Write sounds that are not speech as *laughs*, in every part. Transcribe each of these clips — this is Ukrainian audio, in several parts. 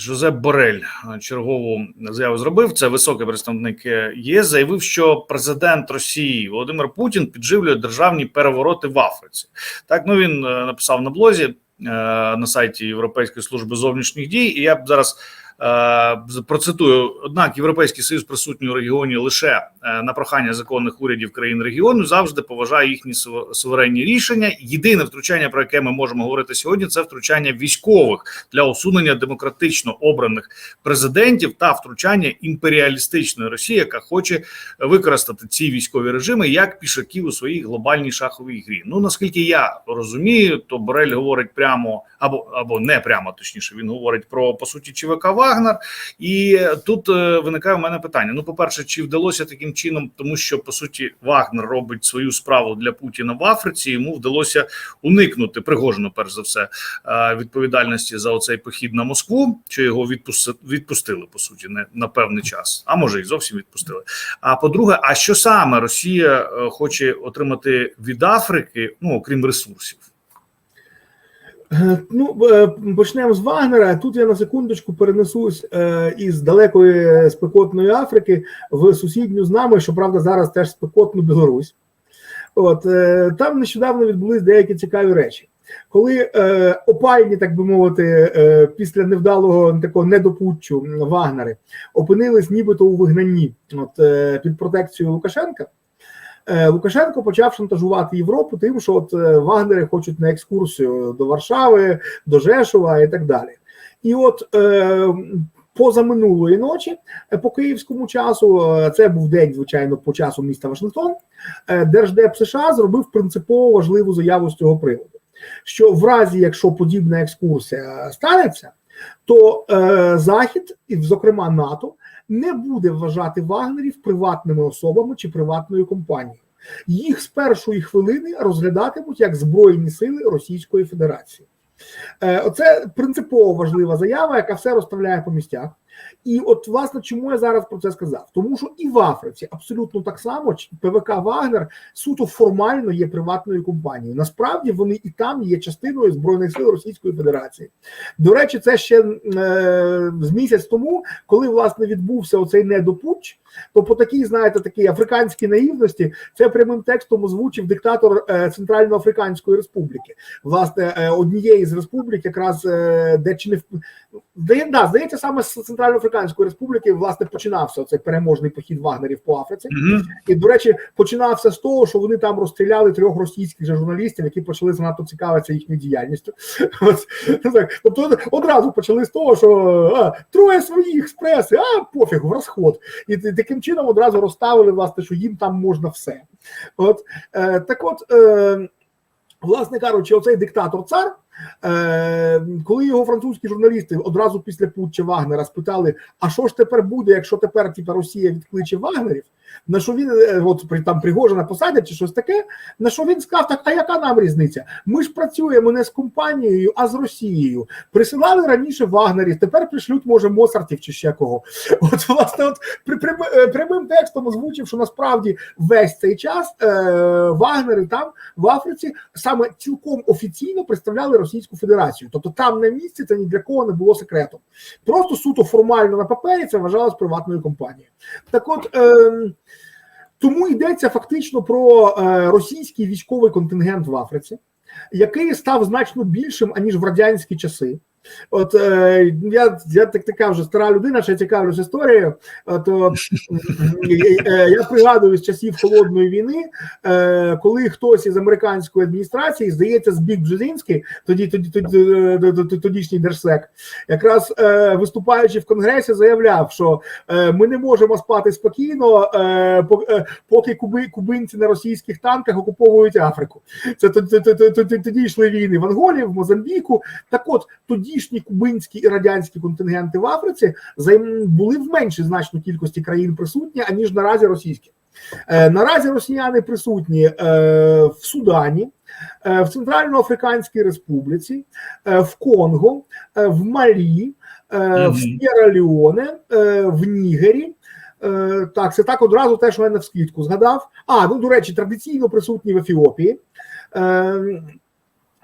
Жозеп Борель е, чергову заяву зробив. Це високий представник е, ЄС. Заявив, що президент Росії Володимир Путін підживлює державні перевороти в Африці. Так ну він е, написав на блозі на сайті Європейської служби зовнішніх дій. І я б зараз процитую: однак Європейський Союз присутній у регіоні лише е, на прохання законних урядів країн регіону завжди поважає їхні сув- суверенні рішення. Єдине втручання, про яке ми можемо говорити сьогодні, це втручання військових для усунення демократично обраних президентів та втручання імперіалістичної Росії, яка хоче використати ці військові режими як пішаків у своїй глобальній шаховій грі. Ну наскільки я розумію, то Борель говорить прямо або або не прямо, точніше, він говорить про по суті ЧВК Вагнер. І тут е, виникає в мене питання: ну, по-перше, чи вдалося таким чином, тому що по суті Вагнер робить свою справу для Путіна в Африці. Йому вдалося уникнути Пригожину, перш за все, е, відповідальності за оцей похід на Москву, що його відпусти, відпустили по суті, не на певний час, а може і зовсім відпустили. А по-друге, а що саме Росія е, хоче отримати від Африки, ну окрім ресурсів? Е, Ну, е, почнемо з Вагнера. Тут я на секундочку перенесусь е, із далекої спекотної Африки в сусідню з нами, щоправда, зараз теж спекотну Білорусь. От там нещодавно відбулись деякі цікаві речі. Коли е, опальні, так би мовити, е, після невдалого такого недопутчу Вагнери опинились нібито у вигнанні от, е, під протекцією Лукашенка. Е, Лукашенко почав шантажувати Європу тим, що от е, Вагнери хочуть на екскурсію до Варшави, до Жешова і так далі. І от е, позаминулої ночі, по київському часу, це був день, звичайно, по часу міста Вашингтон. Держдеп США зробив принципово важливу заяву з цього приводу. Що в разі, якщо подібна екскурсія станеться, то е, Захід, і зокрема НАТО, не буде вважати вагнерів приватними особами чи приватною компанією. Їх з першої хвилини розглядатимуть як збройні сили Російської Федерації. Е, Оце принципово важлива заява, яка все розставляє по місцях. І от, власне, чому я зараз про це сказав? Тому що і в Африці абсолютно так само ПВК Вагнер суто формально є приватною компанією. Насправді вони і там є частиною збройних сил Російської Федерації. До речі, це ще е, з місяць тому, коли власне відбувся оцей недопутч, то по такій, знаєте, такій африканській наївності це прямим текстом озвучив диктатор е, Центральноафриканської Республіки, власне, е, однієї з республік, якраз е, де чи не в- да, здається, саме з Центральноафриканської республіки власне починався цей переможний похід вагнерів по Африці. Угу. І, до речі, починався з того, що вони там розстріляли трьох російських же журналістів, які почали занадто цікавитися їхньою діяльністю. *laughs* Тобто одразу почали з того, що а, троє своїх експреси, а пофіг, в розход. І таким чином одразу розставили, власне, що їм там можна все. От, е, так от, е, власне кажучи, оцей диктатор цар. Е, коли його французькі журналісти одразу після путча Вагнера спитали: а що ж тепер буде, якщо тепер типа Росія відкличе Вагнерів? На що він е, от там Пригожина посадять чи щось таке? На що він сказав, так а яка нам різниця? Ми ж працюємо не з компанією, а з Росією. Присилали раніше Вагнерів, тепер пришлють, може, Моцартів чи ще кого. *laughs* От власне, от при, е, прямим текстом озвучив, що насправді весь цей час е, Вагнери там в Африці саме цілком офіційно представляли Російську Федерацію. Тобто там на місці це ні для кого не було секретом. Просто суто формально на папері це вважалось приватною компанією. Так от. Е, тому йдеться фактично про е, російський військовий контингент в Африці, який став значно більшим аніж в радянські часи. От е, я, я так така вже стара людина, ще цікавлюсь історією. То е, е, я пригадую з часів холодної війни, е, коли хтось із американської адміністрації, здається, Збік Бжезінський, тоді тоді тоді е, тодішній держсек, якраз е, виступаючи в конгресі, заявляв, що е, ми не можемо спати спокійно, е, е, поки куби, кубинці на російських танках окуповують Африку. Це тоді, тоді, тоді, тоді йшли війни в Анголі, в Мозамбіку. Так от тодішні кубинські і радянські контингенти в Африці були в меншій значно кількості країн присутні, аніж наразі російські. Е, наразі росіяни присутні е, в Судані, е, в Центральноафриканській Республіці, в Конго, в Малі, в Мгм. Сєра-Леоне, е, в Нігері. Так, це так одразу те, що я на вскидку згадав. А, ну до речі, традиційно присутні в Ефіопії.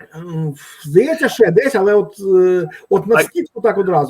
Е, м, Здається, ще десь, але от, е, от на скидку так одразу.